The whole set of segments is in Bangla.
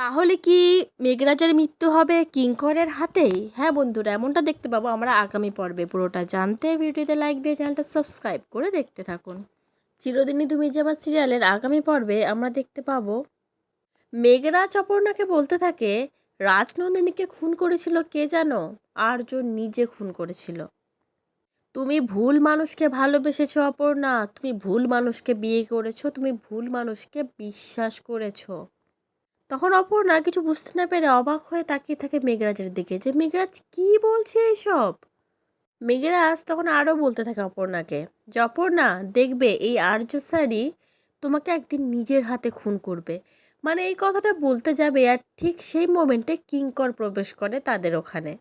তাহলে কি মেঘরাজের মৃত্যু হবে কিঙ্করের হাতেই? হ্যাঁ বন্ধুরা, এমনটা দেখতে পাবো আমরা আগামী পর্বে। পুরোটা জানতে ভিডিওতে লাইক দিয়ে চ্যানেলটা সাবস্ক্রাইব করে দেখতে থাকুন। চিরদিনই তুমি যে আমার সিরিয়ালের আগামী পর্বে আমরা দেখতে পাবো। মেঘরাজ অপর্ণাকে বলতে থাকে, রাজনন্দিনীকে খুন করেছিল কে জানো? আর্য নিজে খুন করেছিল। তুমি ভুল মানুষকে ভালোবেসেছ অপর্ণা, তুমি ভুল মানুষকে বিয়ে করেছ, তুমি ভুল মানুষকে বিশ্বাস করেছ। তখন অপর্ণা কিছু বুঝতে না পেরে অবাক হয়ে তাকিয়ে থাকে মেঘরাজের দিকে যে, মেঘরাজ, কি বলছে এসব মেঘরাজ তখন আরও বলতে থাকে অপর্ণাকে যে, অপর্ণা, দেখবে এই আর্য স্যারই তোমাকে একদিন নিজের হাতে খুন করবে। মানে এই কথাটা বলতে যাবে আর ঠিক সেই মোমেন্টে কিঙ্কর প্রবেশ করে তাদের ওখানে।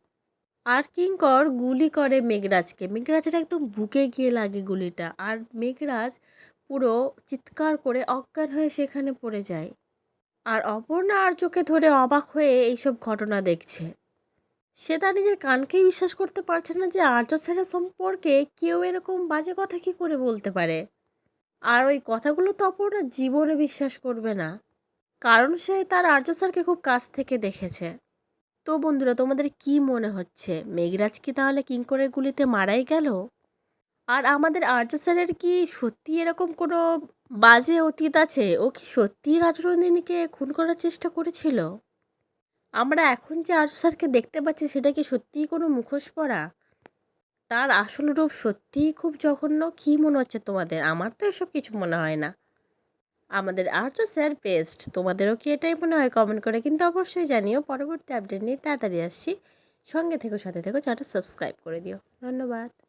আর কিঙ্কর গুলি করে মেঘরাজকে। মেঘরাজের একদম বুকে গিয়ে লাগে গুলিটা। আর মেঘরাজ পুরো চিৎকার করে অজ্ঞান হয়ে সেখানে পড়ে যায়। আর অপর্ণা আর চোখে ধরে অবাক হয়ে এইসব ঘটনা দেখছে। সে তার নিজের কানকেই বিশ্বাস করতে পারছে না যে আর্য স্যারের সম্পর্কে কেউ এরকম বাজে কথা কি করে বলতে পারে। আর ওই কথাগুলো তো অপর্ণা জীবনে বিশ্বাস করবে না। কারণ সে তার আর্য স্যারকে খুব কাছ থেকে দেখেছে। তো বন্ধুরা, তোমাদের কি মনে হচ্ছে? মেঘরাজ কি তাহলে কিঙ্করের গুলিতে মারাই গেল? আর আমাদের আর্য স্যারের কি সত্যি এরকম কোনো বাজে অতীত আছে? ও কি সত্যিই রাজনন্দিনীকে খুন করার চেষ্টা করেছিল? আমরা এখন যে আর্য স্যারকে দেখতে পাচ্ছি, সেটা কি সত্যিই কোনো মুখোশ পরা? তার আসল রূপ সত্যিই খুব জঘন্য? কী মনে হচ্ছে তোমাদের? আমার তো এসব কিছু মনে হয় না। আমাদের আর্য স্যার বেস্ট। তোমাদেরও কি এটাই মনে হয়? কমেন্ট করে কিন্তু অবশ্যই জানিও। পরবর্তী আপডেট নিয়ে তাড়াতাড়ি আসছি। সঙ্গে থেকো, সাথে থেকো, চ্যানেলটা সাবস্ক্রাইব করে দিও। ধন্যবাদ।